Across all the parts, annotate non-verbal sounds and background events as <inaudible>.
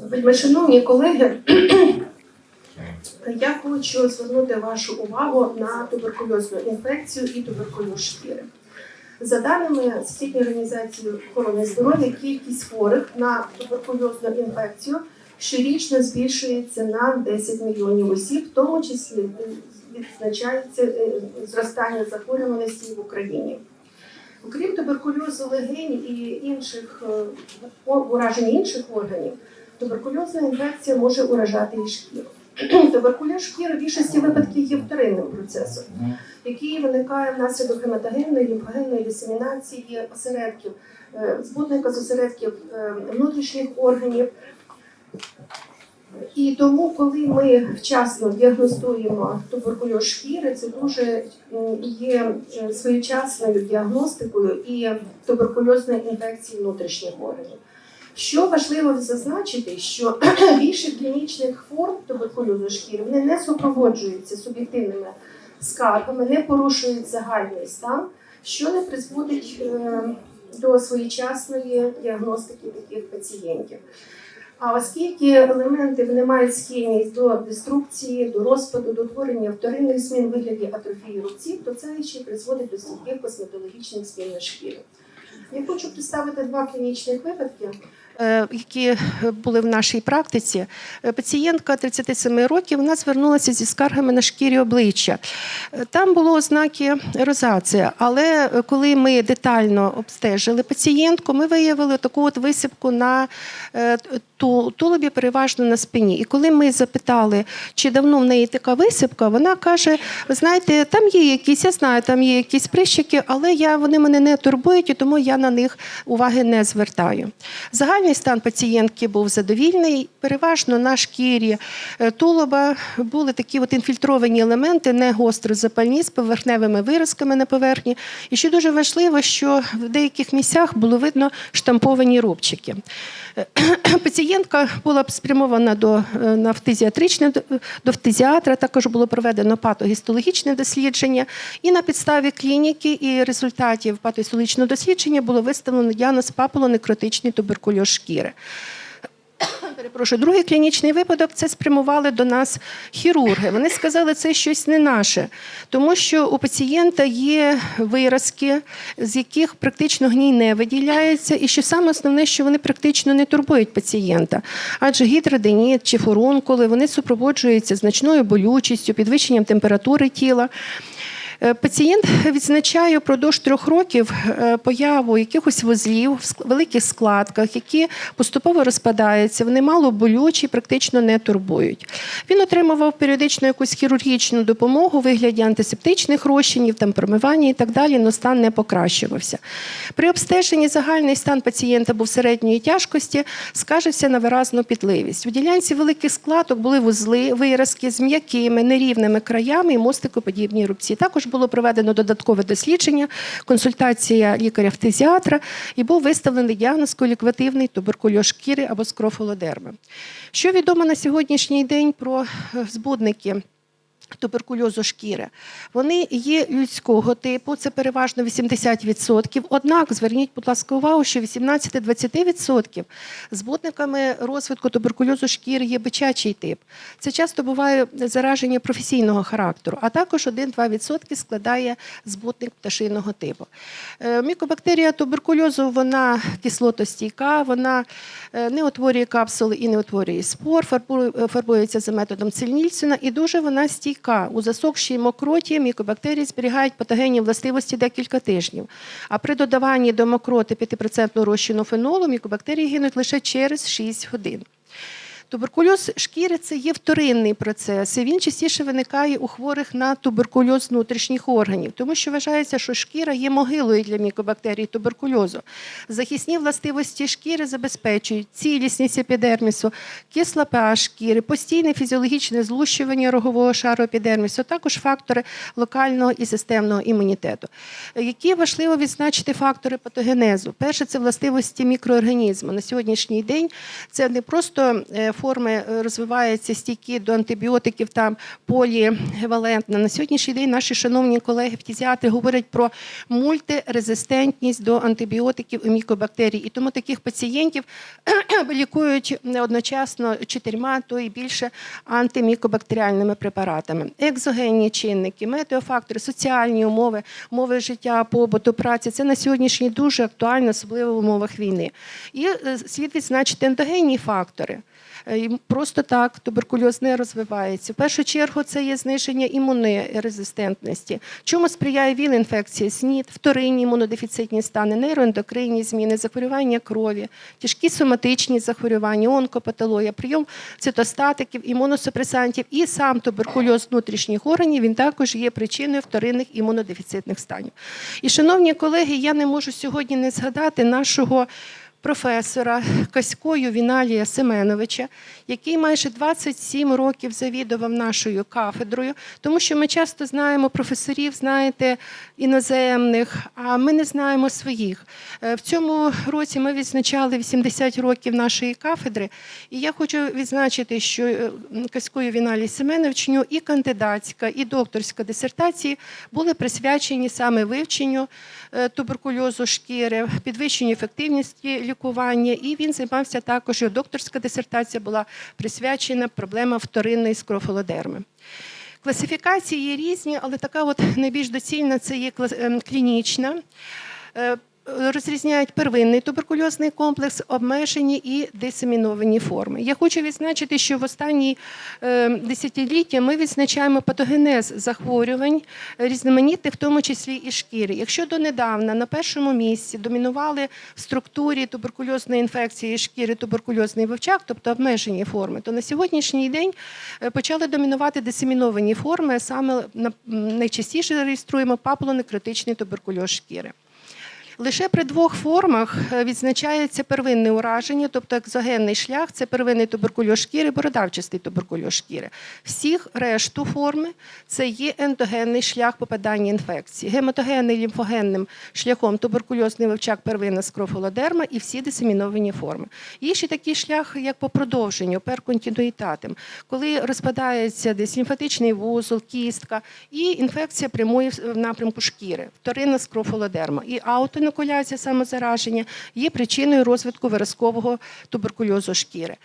Вельми шановні колеги, <clears throat> я хочу звернути вашу увагу на туберкульозну інфекцію і туберкульоз шкіри. За даними Всесвітньої організації охорони здоров'я, кількість хворих на туберкульозну інфекцію щорічно збільшується на 10 мільйонів осіб, в тому числі відзначається е, зростання захворюваності в Україні. Окрім туберкульозу легень і інших е, ураження інших органів, туберкульозна інфекція може уражати і шкіру. <clears throat> Туберкульоз шкіри в більшості випадків є вторинним процесом, який виникає внаслідок гематогенної, лімфогенної дисемінації осередків, е, збудника з осередків е, внутрішніх органів. І тому, коли ми вчасно діагностуємо туберкульоз шкіри, це дуже є е, своєчасною діагностикою і туберкульозної інфекції внутрішніх органів. Що важливо зазначити, що <clears throat> більше клінічних форм туберкульозу шкіри вони не супроводжуються суб'єктивними скаргами, не порушують загальний стан, що не призводить е, до своєчасної діагностики таких пацієнтів. А оскільки елементи вони мають схильність до деструкції, до розпаду, до творення вторинних змін в вигляді атрофії рубців, то це ще призводить до стійких косметологічних змін на шкірі. Я хочу представити два клінічних випадки, які були в нашій практиці. Е, Пацієнтка 37 років вона звернулася зі скаргами на шкірі обличчя. Е, Там було ознаки розація, але е, коли ми детально обстежили пацієнтку, ми виявили таку от висипку на е, тулубі, переважно на спині. І коли ми запитали, чи давно в неї така висипка, вона каже: ви знаєте, там є якісь, я знаю, там є якісь прищики, але я, вони мене не турбують, і тому я на них уваги не звертаю. Загальний стан пацієнтки був задовільний. Переважно на шкірі е, тулуба були такі от інфільтровані елементи, не гостро запальні з поверхневими виразками на поверхні. І що дуже важливо, що в деяких місцях було видно штамповані рубчики. Е, <clears throat> Пацієнтка була спрямована до е, на до фтизіатра. Також було проведено патогістологічне дослідження, і на підставі клініки і результатів патогістологічного дослідження було виставлено діагноз папулонекротичний туберкульоз шкіри. Перепрошую, другий клінічний випадок це спрямували до нас хірурги. Вони сказали, це щось не наше, тому що у пацієнта є виразки, з яких практично гній не виділяється, і що саме основне, що вони практично не турбують пацієнта. Адже гідроденіт чи фурункули вони супроводжуються значною болючістю, підвищенням температури тіла. Е, Пацієнт відзначає впродовж трьох років е, появу якихось вузлів в великих складках, які поступово розпадаються. Вони мало болючі, практично не турбують. Він отримував періодично якусь хірургічну допомогу у вигляді антисептичних розчинів, там промивання і так далі, але стан не покращувався. При обстеженні загальний стан пацієнта був середньої тяжкості, скажеться на виразну підливість. У ділянці великих складок були вузли, виразки з м'якими, нерівними краями і мостикоподібні рубці. Також було проведено додаткове дослідження, консультація лікаря-фтизіатра і був виставлений діагноз коліквативний туберкульоз шкіри або скрофолодерми. Що відомо на сьогоднішній день про е, збудники? Туберкульозу шкіри. Вони є людського типу, це переважно 80%. Однак зверніть, будь ласка, увагу, що 18-20% збутниками розвитку туберкульозу шкіри є бичачий тип. Це часто буває зараження професійного характеру, а також 1-2% складає збутник пташиного типу. Е, Мікобактерія туберкульозу вона кислотостійка, вона е, не утворює капсули і не утворює спор, фарбується за методом Цельнільсона і дуже вона стійка. У засохшій мокроті мікобактерії зберігають патогенні властивості декілька тижнів. А при додаванні до мокроти 5% розчину фенолу мікобактерії гинуть лише через 6 годин. Туберкульоз шкіри це є вторинний процес. і Він частіше виникає у хворих на туберкульоз внутрішніх органів, тому що вважається, що шкіра є могилою для мікобактерій туберкульозу. Захисні властивості шкіри забезпечують цілісність епідермісу, кисла pH шкіри, постійне фізіологічне злущування рогового шару епідермісу, також фактори локального і системного імунітету. Які важливо відзначити фактори патогенезу? Перше, це властивості мікроорганізму. На сьогоднішній день це не просто е, форми е, розвиваються стійкі до антибіотиків та полівалентна. На сьогоднішній день наші шановні колеги фтізіатри говорять про мультирезистентність до антибіотиків і мікобактерій. І тому таких пацієнтів <clears throat> лікують одночасно чотирма, то і більше антимікобактеріальними препаратами. Екзогенні чинники, метеофактори, соціальні умови, умови життя, побуту, праці це на сьогоднішній дуже актуально, особливо в умовах війни. І е, слід відзначити ендогенні фактори. Е, Просто так туберкульоз не розвивається. В першу чергу це є зниження імунної резистентності. Чому сприяє ВІЛ-інфекція, СНІД, вторинні імунодефіцитні стани, нейроендокринні зміни, захворювання крові, тяжкі соматичні захворювання, онкопатологія, прийом цитостатиків, імуносупресантів і сам туберкульоз внутрішніх органів він також є причиною вторинних імунодефіцитних станів. І, шановні колеги, я не можу сьогодні не згадати нашого професора Каською Віналія Семеновича, який майже 27 років завідував нашою кафедрою, тому що ми часто знаємо професорів, знаєте, іноземних, а ми не знаємо своїх. Е, В цьому році ми відзначали 80 років нашої кафедри, і я хочу відзначити, що е, Каською Віналій Семеновичу і кандидатська, і докторська дисертації були присвячені саме вивченню е, туберкульозу шкіри, підвищенню ефективності лікування. І він займався також. Його докторська дисертація була присвячена проблемам вторинної скрофолодерми. Класифікації є різні, але така от найбільш доцільна це є ем, клінічна. Розрізняють первинний туберкульозний комплекс, обмежені і дисеміновані форми. Я хочу відзначити, що в останні е, десятиліття ми відзначаємо патогенез захворювань різноманітних, в тому числі і шкіри. Якщо донедавна на першому місці домінували в структурі туберкульозної інфекції шкіри туберкульозний вивчак, тобто обмежені форми, то на сьогоднішній день е, почали домінувати дисеміновані форми. Саме на- найчастіше реєструємо папулонекротичний туберкульоз шкіри. Лише при двох формах е, відзначається первинне ураження, тобто екзогенний шлях це первинний туберкульоз шкіри, бородавчастий туберкульоз шкіри. Всіх решту форми це є ендогенний шлях попадання інфекції, гематогенний лімфогенним шляхом туберкульозний вивчак первинна скрофолодерма і всі дисеміновані форми. Є ще такий шлях, як по продовженню, перконтинуїтатем, коли розпадається десь лімфатичний вузол, кістка, і інфекція прямує в напрямку шкіри, вторинна скрофолодерма. І аутоінокуляція, самозараження, є причиною розвитку виразкового туберкульозу шкіри.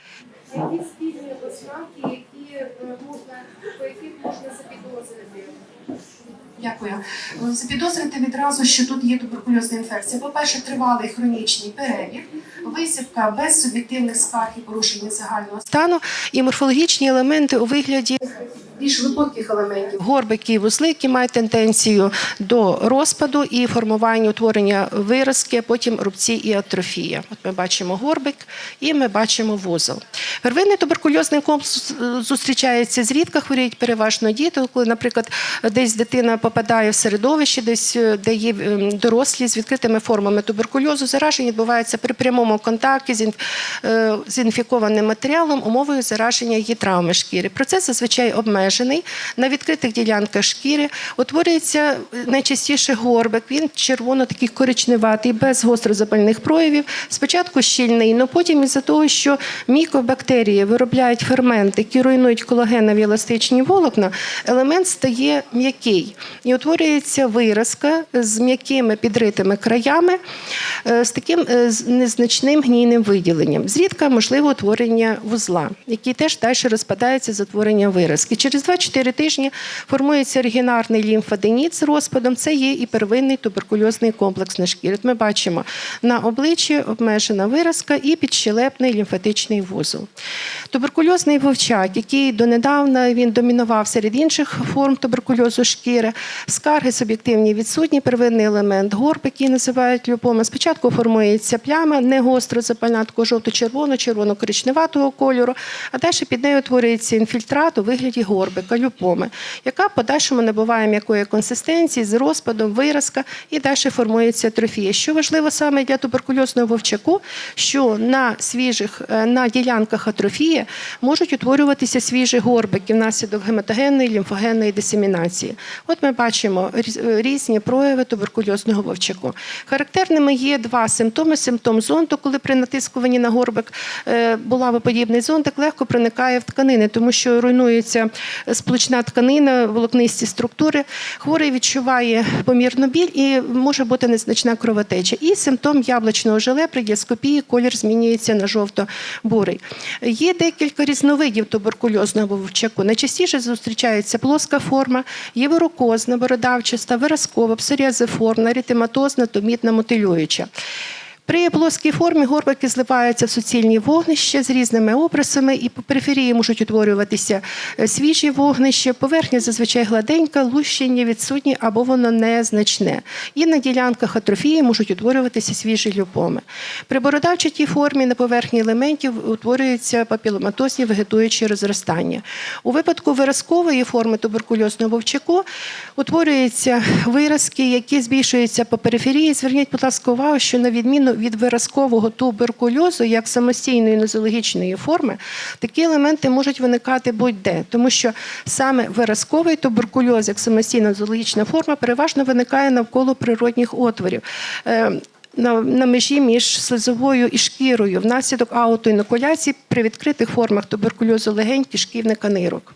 Які спільні ознаки, які е, можна, по яких можна запідозрити? Дякую. Запідозрити відразу, що тут є туберкульозна інфекція. По-перше, тривалий хронічний перебіг, висівка без суб'єктивних скарг і порушення загального стану і морфологічні елементи у вигляді Більш глибоких елементів. горбики і вузли, які мають тенденцію до розпаду і формування утворення виразки, потім рубці і атрофія. От ми бачимо горбик і ми бачимо вузол. Первинний туберкульозний комплекс е, зустрічається зрідка, хворіють переважно діти. Коли, наприклад, десь дитина попадає в середовище, десь е, де є ем, дорослі з відкритими формами туберкульозу, зараження відбувається при прямому контакті з, е, з інфікованим матеріалом, умовою зараження є травми шкіри. Процес зазвичай обмежений. На відкритих ділянках шкіри утворюється е, найчастіше горбик. Він червоно такий коричневатий, без гострозапальних проявів. Спочатку щільний, але потім із-за того, що мікобактерії виробляють ферменти, які руйнують колагенові еластичні волокна, елемент стає м'який і утворюється виразка з м'якими підритими краями, е, з таким е, незначним гнійним виділенням. Зрідка можливо утворення вузла, який теж далі розпадається з утворення виразки. Через 2-4 тижні формується оригінарний лімфаденіт з розпадом. Це є і первинний туберкульозний комплекс на шкірі. Ми бачимо на обличчі обмежена виразка і підщелепний лімфатичний вузол. Туберкульозний вовчак, який донедавна він домінував серед інших форм туберкульозу шкіри, скарги суб'єктивні відсутні, первинний елемент горб, який називають люпома. Спочатку формується пляма, не гостро запальна, жовто-червоно, червоно-коричневатого кольору, а далі під нею утворюється інфільтрат у вигляді горбика. люпоми, яка подальшому набуває м'якої консистенції з розпадом, виразка і далі формується атрофія. Що важливо саме для туберкульозного вовчаку, що на свіжих е, на ділянках атрофії можуть утворюватися свіжі горбики внаслідок гематогенної лімфогенної дисемінації. От ми бачимо різ- е, різні прояви туберкульозного вовчаку. Характерними є два симптоми: симптом зонту, коли при натискуванні на горбик е, булавоподібний зонтик легко проникає в тканини, тому що руйнується сполучна тканина, волокнисті структури. Хворий відчуває помірну біль і може бути незначна кровотеча. І симптом яблучного желе при діаскопії колір змінюється на жовто-бурий. Є декілька різновидів туберкульозного вовчаку. Найчастіше зустрічається плоска форма, є вирокозна, бородавчаста, виразкова, псоріазиформна, рітематозна, томітна, мотилююча. При плоскій формі горбики зливаються в суцільні вогнища з різними обрисами, і по периферії можуть утворюватися е, свіжі вогнища. Поверхня зазвичай гладенька, лущення відсутні або воно незначне. І на ділянках атрофії можуть утворюватися свіжі люпоми. При бородавчатій формі на поверхні елементів утворюються папіломатозні вегетуючі розростання. У випадку виразкової форми туберкульозного вовчаку утворюються виразки, які збільшуються по периферії. Зверніть, будь ласка, увагу, що на відміну від виразкового туберкульозу, як самостійної нозологічної форми, такі елементи можуть виникати будь-де, тому що саме виразковий туберкульоз, як самостійна нозологічна форма, переважно виникає навколо природних отворів. Е, на, на межі між слизовою і шкірою внаслідок аутоінокуляції при відкритих формах туберкульозу легень, кишківника нирок.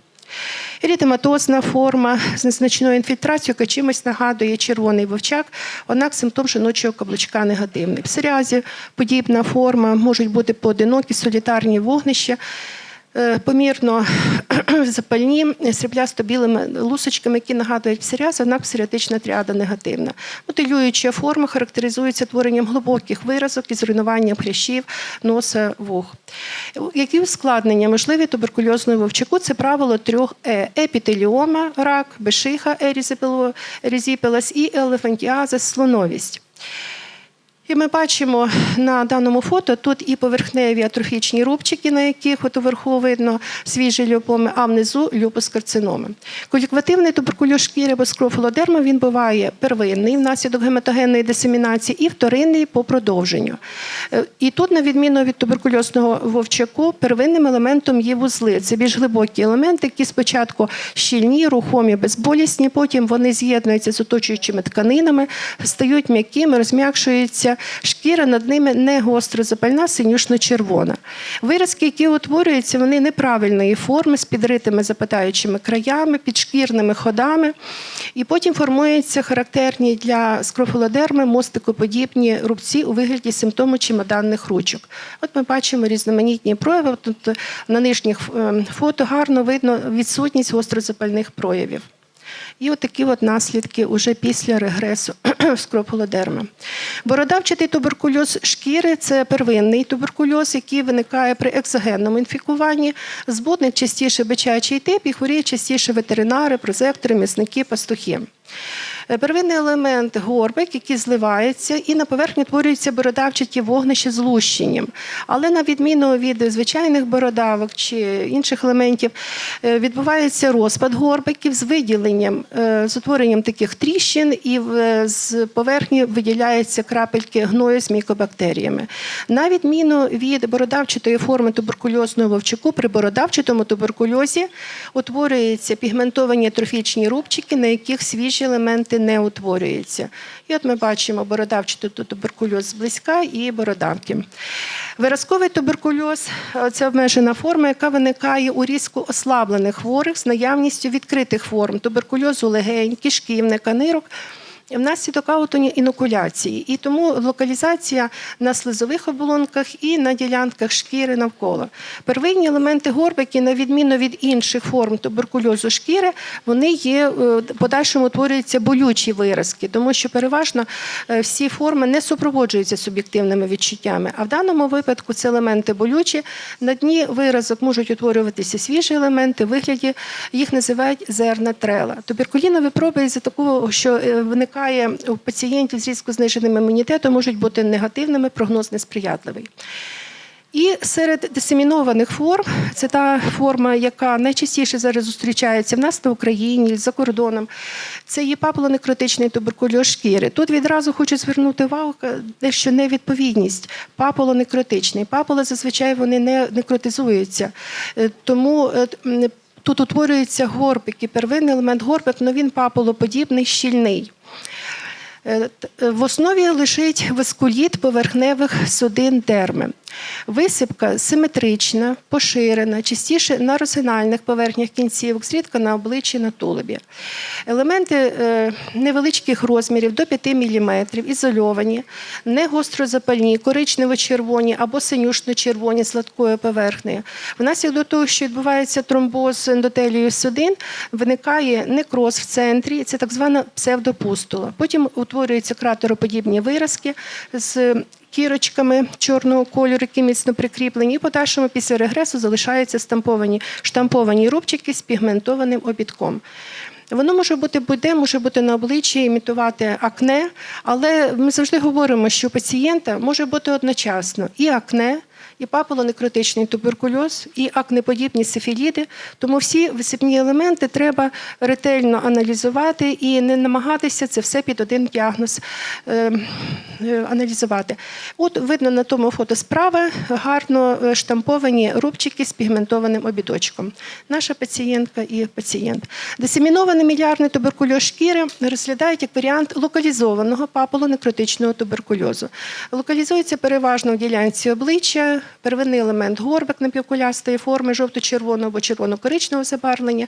Ерітематозна форма з незначною інфільтрацією, яка чимось нагадує червоний вовчак, однак симптом жіночого каблучка негативний. Псоріазі подібна форма, можуть бути поодинокі солітарні вогнища. Е, Помірно <clears throat> запальні сріблясто білими лусочками, які нагадують псоріаз, однак псоріатична тріада негативна. Мотилююча форма характеризується творенням глибоких виразок із руйнуванням хрящів, носа, вух. Які ускладнення можливі туберкульозного вовчаку? Це правило трьох Е: епітеліома, рак, бешиха, ерізіпелас і елефантіазис, слоновість. І ми бачимо на даному фото тут і поверхневі атрофічні рубчики, на яких от уверху видно свіжі люпоми, а внизу люпус карциноми. Коліквативний туберкульоз шкіри скрофолодерма він буває первинний внаслідок гематогенної дисемінації і вторинний по продовженню. Е, І тут, на відміну від туберкульозного вовчаку, первинним елементом є вузли. Це більш глибокі елементи, які спочатку щільні, рухомі, безболісні, потім вони з'єднуються з оточуючими тканинами, стають м'якими, розм'якшуються. Шкіра над ними не гостро запальна, синюшно-червона. Виразки, які утворюються, вони неправильної форми з підритими запитаючими краями, підшкірними ходами. І потім формуються характерні для скрофолодерми мостикоподібні рубці у вигляді симптому чемоданних ручок. От ми бачимо різноманітні прояви. Тут на нижніх е, фото гарно видно відсутність гострозапальних проявів. І отакі от наслідки уже після регресу <clears throat> скрополодерма. Бородавчатий туберкульоз шкіри це первинний туберкульоз, який виникає при екзогенному інфікуванні. Збудник частіше бичачий тип і хворіє частіше ветеринари, прозектори, м'ясники, пастухи. Е, Первинний елемент горбик, який зливається, і на поверхні творюються бородавчаті вогнища з лущенням. Але на відміну від звичайних бородавок чи інших елементів, е, відбувається розпад горбиків з виділенням, е, з утворенням таких тріщин, і з поверхні виділяються крапельки гною з мікобактеріями. На відміну від бородавчатої форми туберкульозного вовчаку, при бородавчатому туберкульозі утворюються пігментовані трофічні рубчики, на яких свіжі елементи не утворюється. І от ми бачимо бородавчий туберкульоз зблизька і бородавки. Виразковий туберкульоз це обмежена форма, яка виникає у різко ослаблених хворих з наявністю відкритих форм туберкульозу легень, кишківника, нирок. Внаслідок аутоінокуляції. І тому локалізація на слизових оболонках і на ділянках шкіри навколо. Первинні елементи горбики, на відміну від інших форм туберкульозу шкіри, вони є е, подальшому утворюються болючі виразки, тому що переважно е, всі форми не супроводжуються суб'єктивними відчуттями. А в даному випадку це елементи болючі. На дні виразок можуть утворюватися свіжі елементи, вигляді їх називають зерна трела. Туберкулінові проби із-за такого, що е, виникає у пацієнтів з різко зниженим імунітетом, можуть бути негативними, прогноз несприятливий. І серед дисемінованих форм, це та форма, яка найчастіше зараз зустрічається в нас на Україні, за кордоном, це є папулонекротичний туберкульоз шкіри. Тут відразу хочу звернути увагу е, дещо невідповідність. Папулонекротичний. Папули зазвичай вони не некротизуються. Е, Тому е, тут утворюється горбик, і первинний елемент горбик, але він папулоподібний, щільний. Е, е, В основі лежить вискуліт поверхневих судин дерми. Висипка симетрична, поширена, частіше на розгинальних поверхнях кінцівок, зрідка на обличчі на тулубі. Елементи е, невеличких розмірів до 5 мм, ізольовані, не гострозапальні, коричнево-червоні або синюшно-червоні з гладкою поверхнею. Внаслідок того, що відбувається тромбоз ендотелію судин, виникає некроз в центрі, це так звана псевдопустула. Потім утворюються кратероподібні виразки з кірочками чорного кольору, які міцно прикріплені, і подальшому після регресу залишаються штамповані, штамповані рубчики з пігментованим обідком. Воно може бути будь-де, може бути на обличчі, імітувати акне, але ми завжди говоримо, що у пацієнта може бути одночасно і акне, і папулонекротичний туберкульоз, і акнеподібні сифіліди. Тому всі висипні елементи треба ретельно аналізувати і не намагатися це все під один діагноз е, е, аналізувати. От видно на тому фото справа гарно е, штамповані рубчики з пігментованим обідочком. Наша пацієнтка і пацієнт. Дисемінований мілярний туберкульоз шкіри розглядають як варіант локалізованого папулонекротичного туберкульозу. Локалізується переважно в ділянці обличчя, первинний елемент горбик напівкулястої форми, жовто-червоного або червоно-коричневого забарвлення.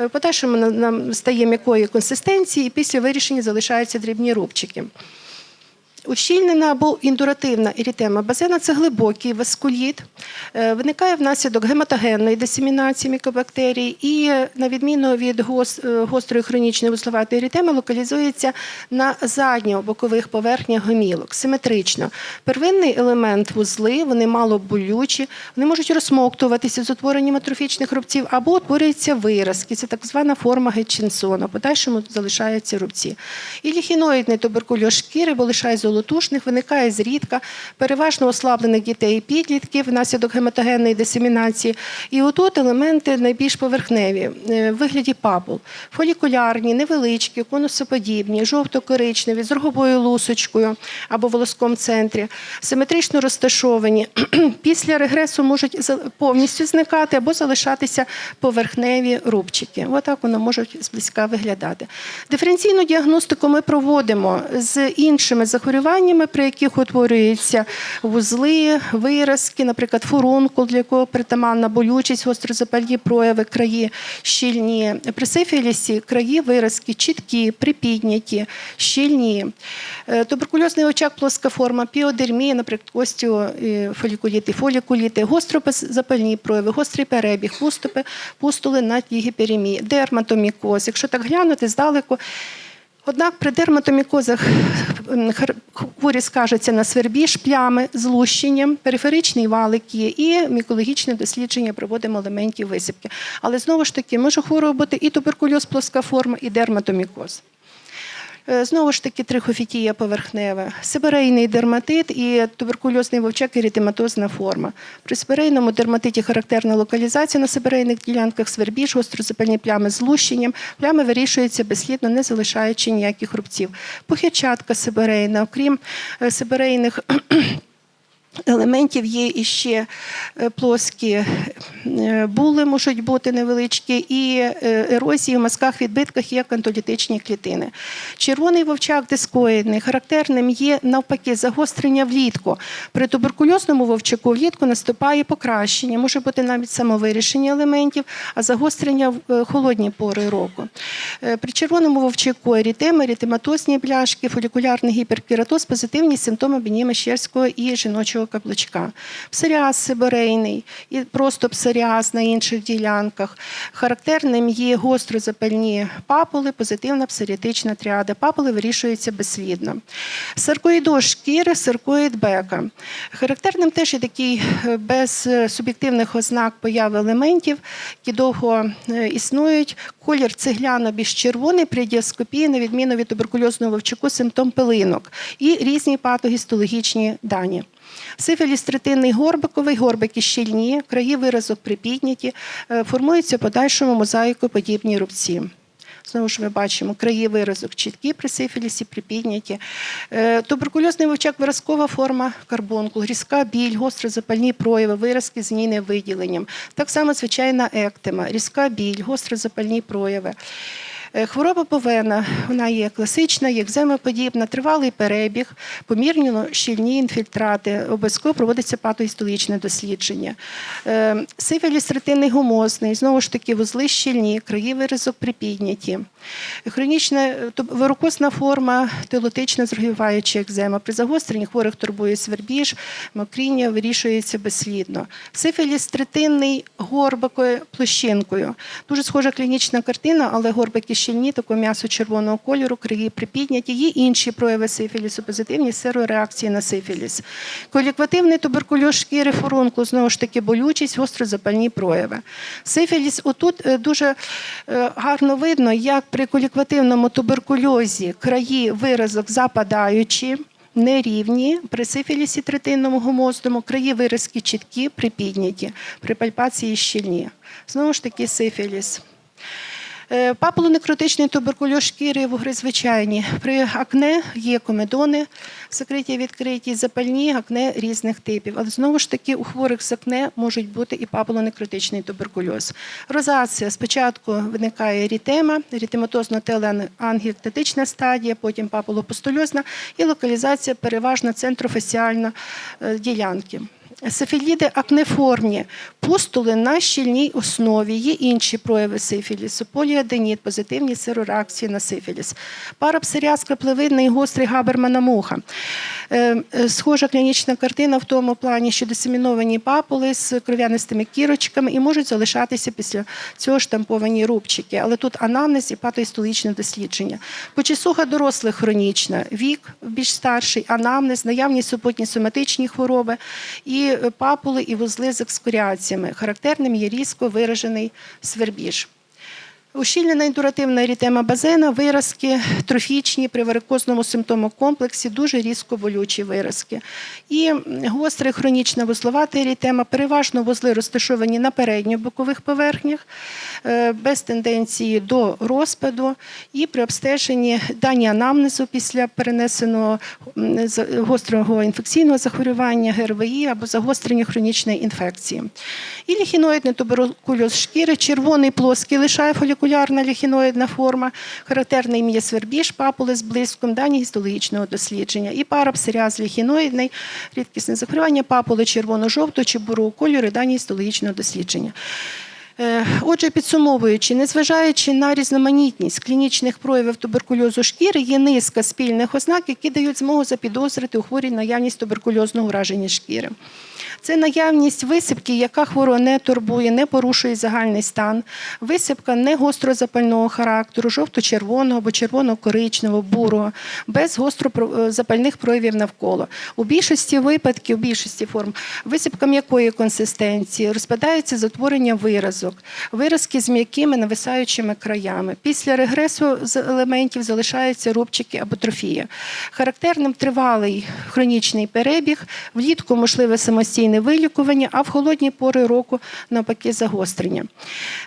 Е, В подальшому нам стає м'якої консистенції, і після вирішення залишаються дрібні рубчики. Ущільнена або індуративна ерітема базена це глибокий васкуліт, е, виникає внаслідок гематогенної дисемінації мікобактерій і, е, на відміну від е, гострої хронічної вузловатої ерітеми, локалізується на задньо-бокових поверхнях гомілок, симетрично. Первинний елемент вузли, вони мало болючі, вони можуть розсмоктуватися з утворенням атрофічних рубців або утворюються виразки, це так звана форма Гетчинсона. Подальшому залишаються рубці. І ліхіноїдний туберкульоз шкіри, бо лишає золотушних, виникає зрідка, переважно ослаблених дітей і підлітків внаслідок гематогенної дисемінації. І отут елементи найбільш поверхневі е, в вигляді папул. Фолікулярні, невеличкі, конусоподібні, жовто-коричневі, з роговою лусочкою або волоском центрі, симетрично розташовані. <clears throat> Після регресу можуть повністю зникати або залишатися поверхневі рубчики. Отак воно може зблизька виглядати. Диференційну діагностику ми проводимо з іншими захворюваннями, при яких утворюються вузли, виразки, наприклад, фурункул, для якого притаманна болючість, гострозапальні прояви, краї щільні. При сифілісі краї виразки чіткі, припідняті, щільні. Е, Туберкульозний очаг, плоска форма, піодермія, наприклад, костю, фолікуліти, гостропозапальні прояви, гострий перебіг, пуступи, пустули на гіперемії, дерматомікоз. Якщо так глянути здалеку, Однак при дерматомікозах м, хар- хворі скажуться на свербіж, плями, злущенням, периферичний валик є і мікологічне дослідження проводимо елементів висипки. Але знову ж таки може хворою бути і туберкульоз, плоска форма, і дерматомікоз. Е, Знову ж таки, трихофітія поверхнева, сибирейний дерматит і туберкульозний вовчак еритематозна форма. При сибирейному дерматиті характерна локалізація на сибирейних ділянках, свербіж, гострозапальні плями з лущенням. Плями вирішуються безслідно, не залишаючи ніяких рубців. Похичатка сибирейна, окрім е, сибирейних елементів є іще е, плоскі е, були, можуть бути невеличкі, і е, ерозії в мазках, відбитках є кантолітичні клітини. Червоний вовчак дискоїдний, характерним є навпаки загострення влітку. При туберкульозному вовчаку влітку наступає покращення, може бути навіть самовирішення елементів, а загострення в холодні пори року. При червоному вовчаку ерітеми, ерітематозні бляшки, фолікулярний гіперкератоз, позитивні симптоми беніма щерського і жіночого каблучка. Псоріаз сибирейний і просто псоріаз на інших ділянках. Характерним є гострозапальні папули, позитивна псоріатична тріада. Папули вирішуються безслідно. Саркоїдоз шкіри, саркоїд бека. Характерним теж є такий е, без е, суб'єктивних ознак появи елементів, які довго е, існують. Колір цегляно більш червоний при діаскопії, на відміну від туберкульозного вовчаку, симптом пилинок і різні патогістологічні дані. Сифіліс третинний горбиковий, горбики щільні, краї виразок припідняті, е, формуються в подальшому мозаїкоподібні рубці. Знову ж ми бачимо краї виразок чіткі при сифілісі, припідняті. Е, Туберкульозний вовчак виразкова форма карбонкул, різка біль, гострозапальні прояви, виразки з нійним виділенням. Так само звичайна ектема, різка біль, гострозапальні прояви. Е, Хвороба повена, вона є класична, екземоподібна, тривалий перебіг, помірно щільні інфільтрати, обов'язково проводиться патоістолічне дослідження. Е, Сифіліс ретинний гумозний, знову ж таки, вузли щільні, краї виразок припідняті. Хронічна е, варикозна форма, телотична зрогіваюча екзема. При загостренні хворих турбує свербіж, мокріння вирішується безслідно. Сифіліс третинний горбикою площинкою. Дуже схожа клінічна картина, але горбики щільні, такого м'ясо червоного кольору, краї припідняті. Є інші прояви сифілісу, позитивні серореакції на сифіліс. Коліквативний туберкульоз шкіри фурункул, знову ж таки, болючість, гострозапальні прояви. Сифіліс, отут е, дуже е, гарно видно, як при коліквативному туберкульозі краї виразок западаючі. Нерівні при сифілісі третинному гумозному краї виразки чіткі, припідняті, при пальпації щільні. Знову ж таки, сифіліс. Е, Папулонекротичний туберкульоз шкіри вугри звичайні. При акне є комедони, закриті відкриті, запальні акне різних типів. Але знову ж таки у хворих з акне можуть бути і папулонекротичний туберкульоз. Розація спочатку виникає ерітема, ерітематозно теленангіектатична стадія, потім папулопустульозна і локалізація переважно центрофасіальна е, ділянки. Сифіліди акнеформні, пустули на щільній основі. Є інші прояви сифілісу, поліаденіт, позитивні серореакції на сифіліс. Парапсоріаз краплевидний гострий габермана муха. Е, е, Схожа клінічна картина в тому плані, що дисеміновані папули з кров'янистими кірочками і можуть залишатися після цього штамповані рубчики. Але тут анамнез і патоістолічне дослідження. Почесуха дорослих хронічна, вік більш старший, анамнез, наявність супутні соматичні хвороби і папули і вузли з екскуріаціями. Характерним є різко виражений свербіж. Ущільнена індуративна ерітема базена, виразки трофічні при варикозному симптомокомплексі, дуже різко болючі виразки. І гостра хронічна вузловата ерітема, переважно вузли розташовані на передньо-бокових поверхнях, е, без тенденції до розпаду. І при обстеженні дані анамнезу після перенесеного гострого інфекційного захворювання, ГРВІ або загострення хронічної інфекції. І ліхіноїдний туберкульоз шкіри, червоний плоский лишає фолікулярна ліхіноїдна форма, характерний м'є свербіж, папули з блиском, дані гістологічного дослідження. І парапсоріаз ліхіноїдний, рідкісне захворювання, папули червоно-жовтого чи бурого кольору, дані гістологічного дослідження. Е, Отже, підсумовуючи, незважаючи на різноманітність клінічних проявів туберкульозу шкіри, є низка спільних ознак, які дають змогу запідозрити у хворій наявність туберкульозного ураження шкіри. Це наявність висипки, яка хворого не турбує, не порушує загальний стан. Висипка не гострозапального характеру, жовто-червоного або червоно-коричневого, бурого, без гострозапальних проявів навколо. У більшості випадків, у більшості форм, висипка м'якої консистенції, розпадається з утворення виразок, виразки з м'якими нависаючими краями. Після регресу елементів залишаються рубчики або трофія. Характерним тривалий хронічний перебіг, влітку можливе самостійне вилікування, а в холодні пори року навпаки загострення.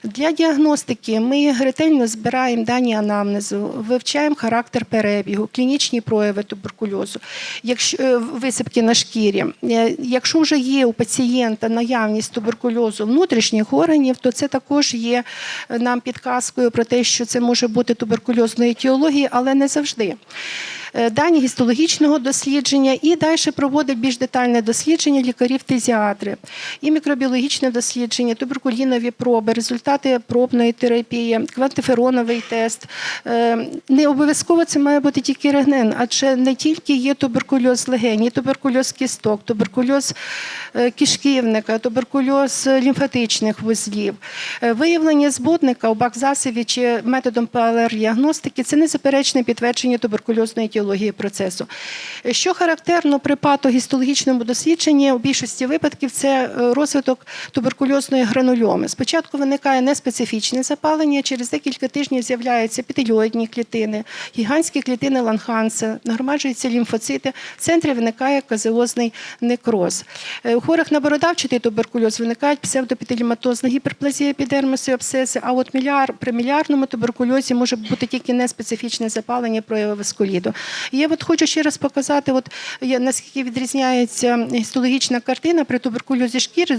Для діагностики ми ретельно збираємо дані анамнезу, вивчаємо характер перебігу, клінічні прояви туберкульозу, якщо е, висипки на шкірі. Е, Якщо вже є у пацієнта наявність туберкульозу внутрішніх органів, то це також є е, нам підказкою про те, що це може бути туберкульозної етіології, але не завжди. Е, Дані гістологічного дослідження і далі проводить більш детальне дослідження лікарів-тезіатри, і мікробіологічне дослідження, туберкулінові проби, результати пробної терапії, квантифероновий тест. Е, Не обов'язково це має бути тільки рентген, адже не тільки є туберкульоз легені, є туберкульоз кісток, туберкульоз е, кишківника, туберкульоз лімфатичних вузлів. Виявлення збудника у бакзасиві чи методом ПЛР-діагностики це незаперечне підтвердження туберкульозної етіології фізіології процесу. Що характерно при патогістологічному дослідженні у більшості випадків це е, розвиток туберкульозної гранульоми. Спочатку виникає неспецифічне запалення, через декілька тижнів з'являються епітеліоїдні клітини, гігантські клітини ланханса, нагромаджуються лімфоцити, в центрі виникає казеозний некроз. Е, У хворих на бородавчатий туберкульоз виникають псевдопітеліматозна гіперплазія епідермісу і абсцеси, а от міляр, при мілярному туберкульозі може бути тільки неспецифічне запалення прояви васкуліту. Я от хочу ще раз показати, от, наскільки відрізняється гістологічна картина при туберкульозі шкіри,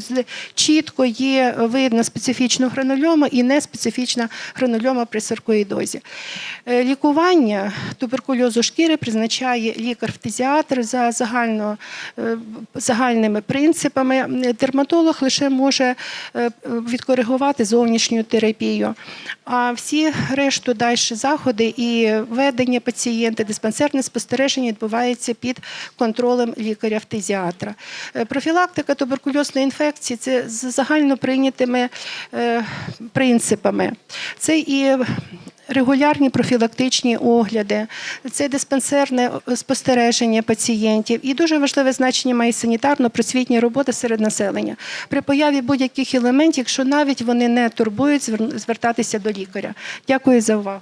чітко є видно специфічну гранульому і неспецифічна гранульома при саркоїдозі. Е, Лікування туберкульозу шкіри призначає лікар-фтизіатр за загально, е, загальними принципами. Дерматолог лише може е, відкоригувати зовнішню терапію. А всі решту далі заходи і ведення пацієнта, диспансерне спостереження відбувається під контролем лікаря-фтизіатра. Е, Профілактика туберкульозної інфекції це з загально прийнятими е, принципами. Це і регулярні профілактичні огляди, це диспансерне спостереження пацієнтів. І дуже важливе значення має санітарно-просвітня робота серед населення. При появі будь-яких елементів, якщо навіть вони не турбують, звертатися до лікаря. Дякую за увагу.